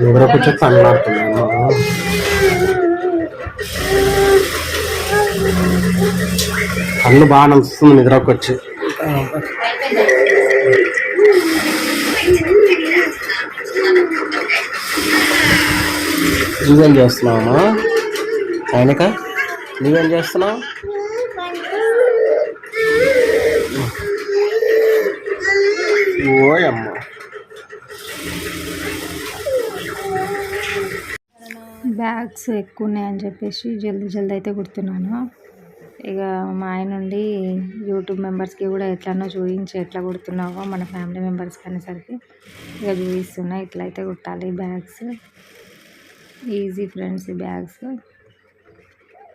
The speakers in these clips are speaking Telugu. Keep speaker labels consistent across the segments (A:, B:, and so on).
A: నిద్ర కూర్చొని తన్నులాడుతున్నాను కళ్ళు బాగా నలుస్తుంది నిద్రకి వచ్చి. నువ్వేం చేస్తున్నావు ఆయనక? నువ్వేం చేస్తున్నావు? ఓయమ్మ.
B: బ్యాగ్స్ ఎక్కువ ఉన్నాయని చెప్పేసి జల్దీ జల్దీ అయితే కుడుతున్నాను ఇక మా ఆయన నుండి యూట్యూబ్ మెంబర్స్కి కూడా ఎట్లనో చూపించి ఎట్లా కుడుతున్నావో మన ఫ్యామిలీ మెంబర్స్కి అనేసరికి ఇక చూపిస్తున్నా. ఇట్లా అయితే కుట్టాలి బ్యాగ్స్. ఈజీ ఫ్రెండ్స్ ఈ బ్యాగ్స్.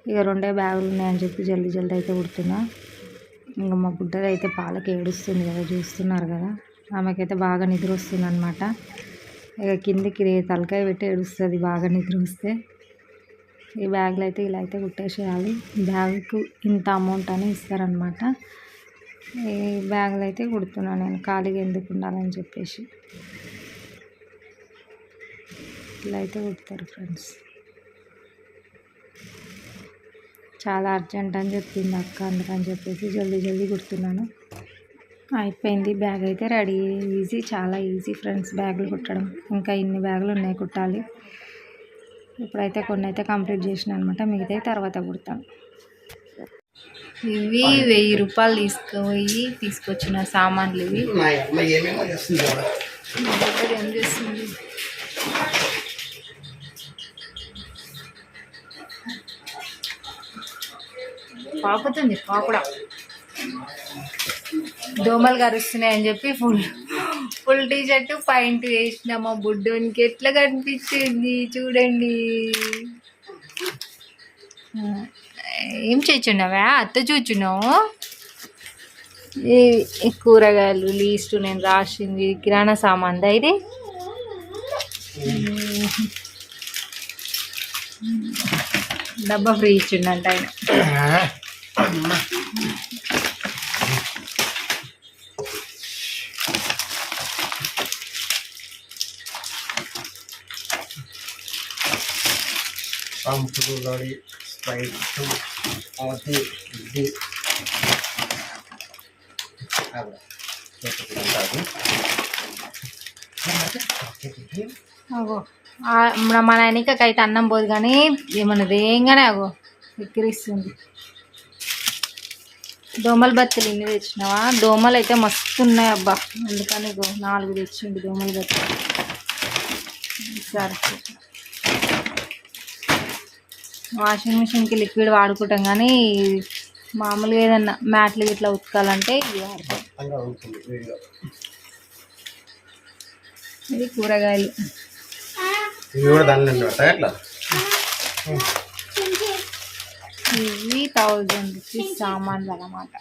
B: ఇక రెండే బ్యాగులు ఉన్నాయని చెప్పి జల్దీ జల్దీ అయితే కుడుతున్నా. ఇంకా మా బుడ్డది అయితే పాలకి ఏడుస్తుంది కదా చూస్తున్నారు కదా. ఆమెకైతే బాగా నిద్ర వస్తుంది అనమాట ఇక కిందికి తలకాయ పెట్టి ఏడుస్తుంది బాగా నిద్ర వస్తే ఈ బ్యాగ్లో అయితే ఇలా అయితే కుట్టేసేయాలి బ్యాగ్కు ఇంత అమౌంట్ అని ఇస్తారనమాట ఈ బ్యాగులు అయితే కుడుతున్నాను నేను ఖాళీగా ఎందుకు ఉండాలని చెప్పేసి. ఇలా అయితే కుడతారు ఫ్రెండ్స్. చాలా అర్జెంట్ అని చెప్పింది అక్క అందుకని చెప్పేసి జల్దీ జల్దీ కుడుతున్నాను. అయిపోయింది. బ్యాగ్ అయితే రెడీ. ఈజీ చాలా ఈజీ ఫ్రెండ్స్ బ్యాగులు కుట్టడం. ఇంకా ఇన్ని బ్యాగులు ఉన్నాయి కుట్టాలి. ఇప్పుడైతే కొన్ని అయితే కంప్లీట్ చేసిన అనమాట మిగతా తర్వాత కుడతాను. ఇవి వెయ్యి రూపాయలు తీసుకుపోయి తీసుకొచ్చిన సామాన్లు ఇవి.
A: మా
B: ఏం చేస్తుంది పాకుతుంది దోమలు కరుస్తున్నాయని చెప్పి full full T shirt pant వేసిన మా బుడ్డోనికి. ఎట్లా కనిపించింది చూడండి. ఏం చేస్తున్నావా? అత్త చూచున్నావు ఈ కూరగాయలు లీస్ట్ నేను రాసింది కిరాణా సామాన్ ఇది? డబ్బా ఫ్రీ ఇచ్చిండంట ఆయన.
A: పంపులు గడి స్ప్రైట్ అది ఇది ఆవిడ. ఉంటుంది.
B: అగో ఆ, మన మన ఆయనకైతే అన్నం పోదు కానీ ఏమన్నా రేయంగానే అగో ఎక్కిరిస్తుంది దోమల బత్తలు ఇన్ని తెచ్చినావా? దోమలు అయితే మస్తు ఉన్నాయి అబ్బా. అందుకని నాలుగు తెచ్చిండు దోమల బత్తలు. సరే. వాషింగ్ మిషన్కి లిక్విడ్ వాడుకుంటాం కానీ మామూలుగా ఏదన్నా మ్యాట్లు ఇట్లా ఉతకాలంటే ఇది ఇది కూరగాయలు.
A: ఇవి కూడా
B: ఇవి థౌజండ్ రూపీస్ సామాన్లు అన్నమాట.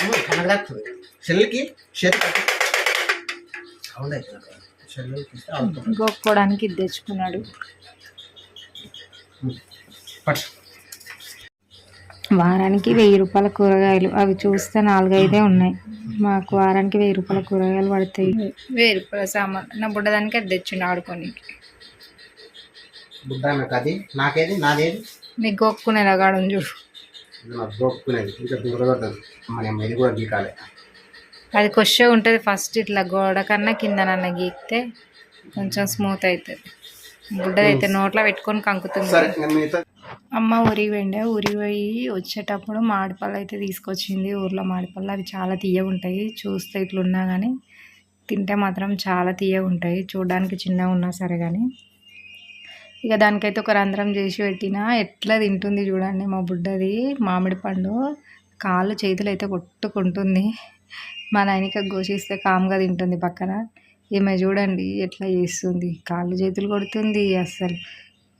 B: అవి
A: కనగలుగుతుంది చెల్లికి
B: గొక్కోడానికి ఇది తెచ్చుకున్నాడు వారానికి వెయ్యి రూపాయల కూరగాయలు. అవి చూస్తే నాలుగైదే ఉన్నాయి. మాకు వారానికి వెయ్యి రూపాయల కూరగాయలు పడతాయి. వెయ్యి రూపాయల సామాన్. నా బుడ్డదానికి అది తెచ్చిండు ఆడుకోనికి.
A: బుడ్డ నాకు అది? నాకేది? నాదేది?
B: నీకు గొక్కునేది అగాడం చూడు.
A: ఇది నాకు దోక్కునేది ఇంకా దూరగొట్టదు మన ఇది కూడా గీకాలి.
B: అది కొచ్చే ఉంటుంది. ఫస్ట్ ఇట్లా గోడ కన్నా కింద నన్న గీకితే కొంచెం స్మూత్ అవుతుంది బుడ్డదైతే నోట్లో పెట్టుకొని కంకుతుంది. అమ్మ ఊరికి వెండే ఊరికి పోయి వచ్చేటప్పుడు మామిడిపళ్ళు అయితే తీసుకొచ్చింది. ఊర్లో మామిడిపళ్ళు అవి చాలా తీయగా ఉంటాయి. చూస్తే ఇట్లున్నా కానీ తింటే మాత్రం చాలా తీయగా ఉంటాయి. చూడడానికి చిన్నగా ఉన్నా సరే కానీ ఇక దానికైతే ఒక రంధ్రం చేసి పెట్టినా. ఎట్లా తింటుంది చూడండి మా బుడ్డది. మామిడి పండు కాళ్ళు చేతులు అయితే కొట్టుకుంటుంది. మా నాయనకి ఘోషిస్తే కామ్గా తింటుంది పక్కన. ఈమె చూడండి ఎట్లా చేస్తుంది? కాళ్ళు చేతులు కొడుతుంది అస్సలు.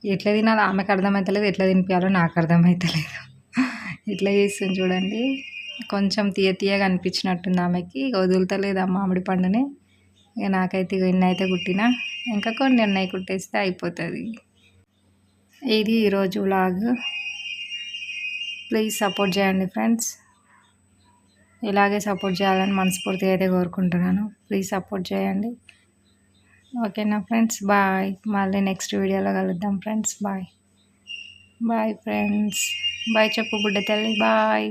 B: ఎట్లా తినాలో ఆమెకు అర్థమవుతలేదు ఎట్లా తినిపించాలో నాకు అర్థమవుతలేదు ఇట్లా చేస్తుంది చూడండి. కొంచెం తీయ తీయగా అనిపించినట్టుంది ఆమెకి. వదులుతలేదు ఆ మామిడి పండుని. ఇక నాకైతే ఇక ఇన్ని అయితే కుట్టినా ఇంకా కొన్ని ఉన్నాయి కుట్టేస్తే అయిపోతుంది. ఇది ఈరోజు వ్లాగ్. ప్లీజ్ సపోర్ట్ చేయండి ఫ్రెండ్స్. ఇలాగే సపోర్ట్ చేయాలని మనస్ఫూర్తిగా అయితే కోరుకుంటున్నాను. ప్లీజ్ సపోర్ట్ చేయండి. ఓకేనా ఫ్రెండ్స్ బాయ్ మళ్ళీ నెక్స్ట్ వీడియోలో కలుద్దాం friends bye bye friends bye చెప్పు బుడ్డ తల్లి బాయ్